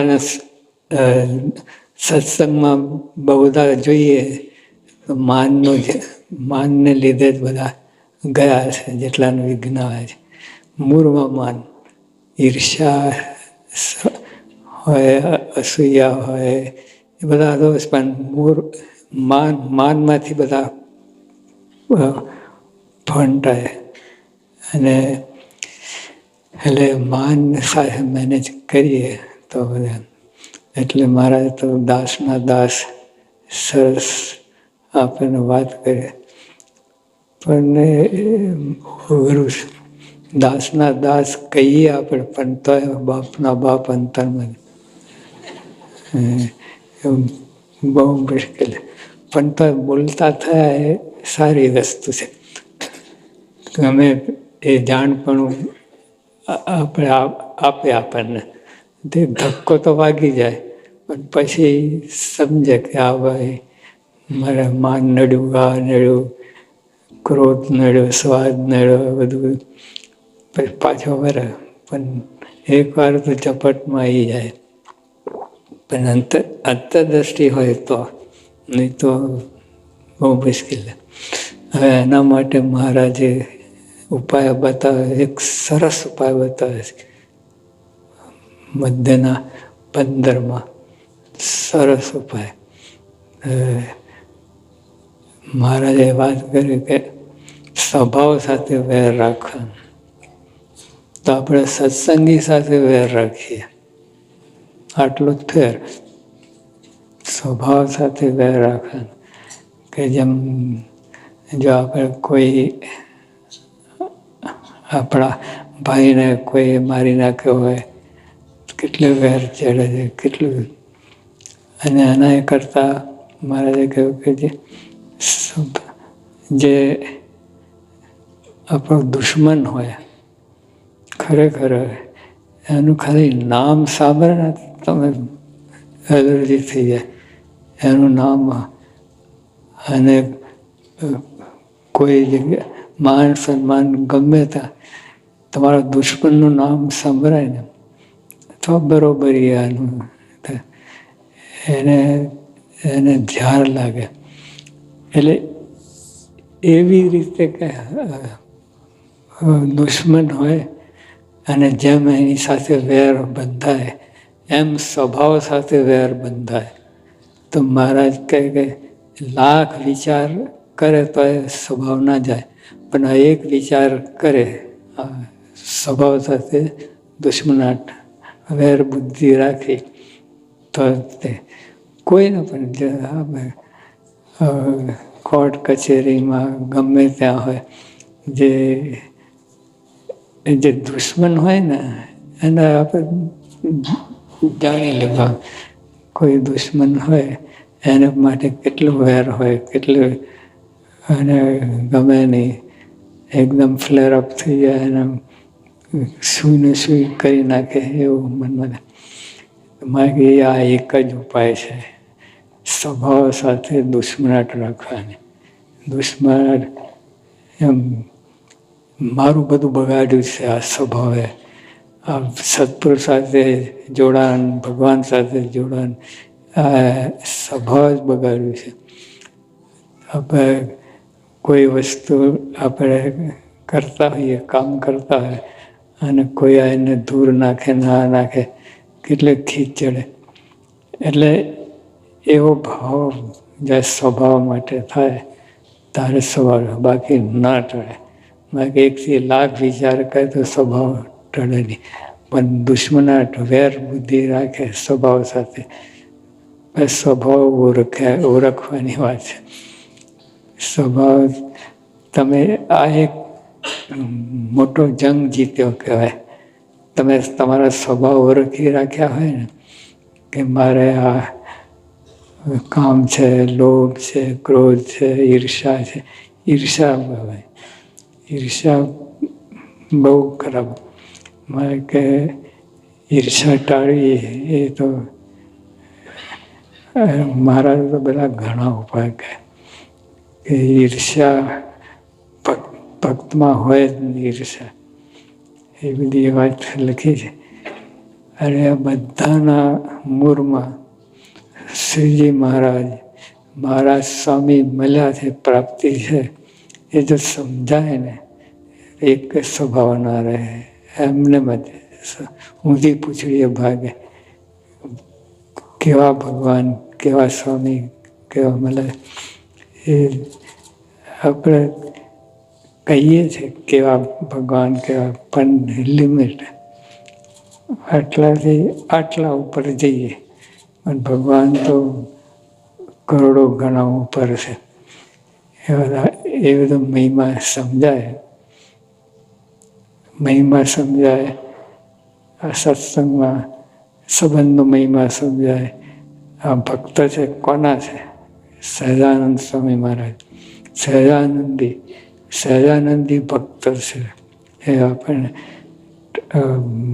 અને સત્સંગમાં બહુ બધા જોઈએ. માનનું જ, માનને લીધે જ બધા ગયા છે, જેટલાનું વિઘ્ન આવે છે. મૂળમાં માન ઈર્ષા હોય, અસૂયા હોય, એ બધા દોષ પણ મૂળ, માન, માનમાંથી બધા ફંટાય અને એટલે માન સાથે મેનેજ કરીએ. તો બધા એટલે મહારાજ તો દાસના દાસ સરસ આપણને વાત કરે. પણ ગુરુ દાસના દાસ કહીએ આપણે, પણ તોય બાપના બાપ અંતરમાં. બહુ મુશ્કેલ. પણ તો બોલતા થયા એ સારી વસ્તુ છે. અમે એ જાણપણું પણ આપણે આપ- આપે આપણને. તે ધક્કો તો વાગી જાય, પણ પછી સમજે કે આ ભાઈ મારે માન નડ્યું, આ નડ્યું, ક્રોધ નડ્યો, સ્વાદ નડ્યો બધું. પછી પાછો વરે, પણ એકવાર તો ચપટમાં આવી જાય. પણ અંત, અંતરદ્રષ્ટિ હોય તો, નહીં તો બહુ મુશ્કેલ. હવે એના માટે મહારાજે ઉપાય બતાવે, એક સરસ ઉપાય બતાવે છે. મધ્યના પંદરમાં સરસ ઉપાય અ, મહારાજે વાત કરી કે સ્વભાવ સાથે વેર રાખવાનો તો આપણે સત્સંગી સાથે વેર રાખીએ આટલો જ ફેર સ્વભાવ સાથે વેર રાખવાનો કે જેમ જો આપણે કોઈ આપણા ભાઈને કોઈ મારી નાખ્યો હોય કેટલું વેર ચડે છે, કેટલું અને એના કરતાં મહારાજે કહ્યું કે જે જે આપણો દુશ્મન હોય, ખરેખર એનું ખાલી નામ સાંભળે ને તમે એલર્જી થઈ જાય. એનું નામ અને કોઈ જગ્યા માન સન્માન ગમે ત્યાં તમારા દુશ્મનનું નામ સંભળાય ને તો બરોબરી આનું એને એને ધ્યાન લાગે. એટલે એવી રીતે કે દુશ્મન હોય અને જેમ એની સાથે વેર બંધાય, એમ સ્વભાવ સાથે વેર બંધાય. તો મહારાજ કહે કે લાખ વિચાર કરે તો એ સ્વભાવ ના જાય. પણ એક વિચાર કરે સ્વભાવ સાથે દુશ્મનાટ વેર બુદ્ધિ રાખી તો તે કોઈને પણ આપણે કોર્ટ કચેરીમાં ગમે ત્યાં હોય, જે જે દુશ્મન હોય ને, એને આપણે જાણી લેવા. કોઈ દુશ્મન હોય, એને માટે કેટલું વેર હોય, કેટલું, અને ગમે નહીં, એકદમ ફ્લેર અપ થઈ જાય અને સુઈને સુઈ કરી નાખે એવું મનમાં મારે આ એક જ ઉપાય છે. સ્વભાવ સાથે દુશ્મનાટ રાખવાની. દુશ્મનાટ એમ મારું બધું બગાડ્યું છે આ સ્વભાવે. આ સત્પુરુષ સાથે જોડાણ, ભગવાન સાથે જોડાણ, આ સ્વભાવ જ બગાડ્યું છે. આપણે કોઈ વસ્તુ આપણે કરતા હોઈએ, કામ કરતા હોય અને કોઈ આવીને દૂર નાખે, ના નાખે, કેટલે ખીચ ચડે. એટલે એવો ભાવ જે સ્વભાવ માટે થાય, તારે સ્વભાવ બાકી ના ટળે. બાકી એકથી લાખ વિચાર કરે તો સ્વભાવ ટળે નહીં. પણ દુશ્મનાટ વેર બુદ્ધિ રાખે સ્વભાવ સાથે. સ્વભાવ ઓળખે, ઓળખવાની વાત છે. સ્વભાવ તમે આ એક મોટો જંગ જીત્યો કહેવાય. તમે તમારા સ્વભાવ ઓળખી રાખ્યા હોય ને, કે મારે આ કામ છે, લોભ છે, ક્રોધ છે, ઈર્ષા છે. ઈર્ષા કહેવાય. ઈર્ષા બહુ ખરાબ. મારે કે ઈર્ષા ટાળવી એ તો, મારા તો બધા ઘણા ઉપાય કે ઈર્ષા ભક્તમાં હોય જ ઈર્ષા એ બધી વાત લખી છે. અને આ બધાના મૂળમાં શ્રીજી મહારાજ મહારાજ સ્વામી મળ્યાથી પ્રાપ્તિ છે. એ જો સમજાય ને, એક સ્વભાવ ના રહે. એમને મતે ઊંધી પૂછડીએ ભાગે. કેવા ભગવાન, કેવા સ્વામી, કેવા મળે એ આપણે કહીએ છીએ કેવા ભગવાન, કેવા પણ લિમિટ આટલાથી આટલા ઉપર જઈએ. પણ ભગવાન તો કરોડો ગણા ઉપર છે. એ બધા, એ બધો મહિમા સમજાય. મહિમા સમજાય. આ સત્સંગમાં સંબંધનો મહિમા સમજાય. આ ભક્ત છે, કોના છે? સહજાનંદ સ્વામી મહારાજ. સહજાનંદી. સહજાનંદી ભક્ત છે. એ આપણને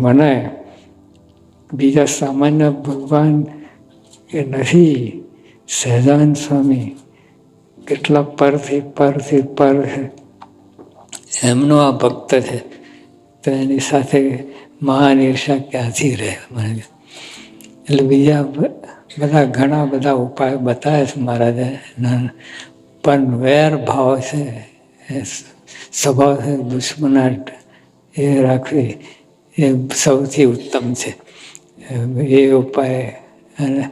મને બીજા સામાન્ય ભગવાન એ નથી. સહજાન સ્વામી કેટલા પરથી પરથી પર છે એમનો આ ભક્ત છે. તો એની સાથે મહાન ઈર્ષા ક્યાંથી રહે? મને એટલે બીજા બધા ઘણા બધા ઉપાય બતાવે છે મહારાજે પણ વેર ભાવ છે સ્વભાવ દુશ્મનાટ એ રાખવી એ સૌથી ઉત્તમ છે. એ ઉપાય, અને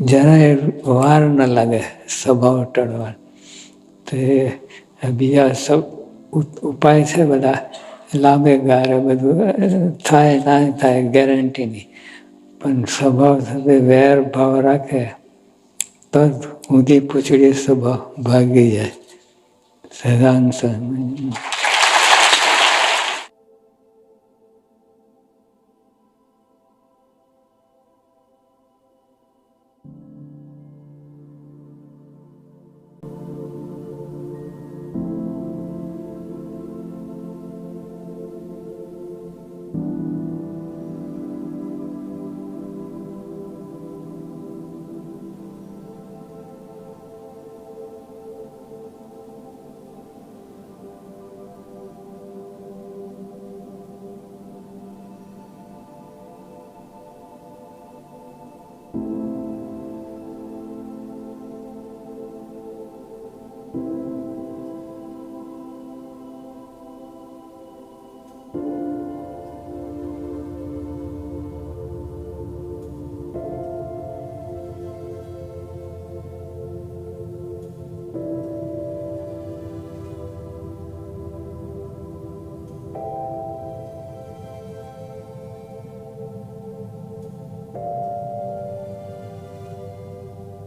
જરાય વાર ન લાગે સ્વભાવ ટળવા, તો એ બીજા સૌ ઉપાય છે બધા લાંબે ગાળે બધું થાય ના થાય ગેરંટી નહીં પણ સ્વભાવ સાથે વેર ભાવ રાખે તો ઊંધી પૂછડી સ્વભાવ ભાગી જાય. સદાન સ્વામી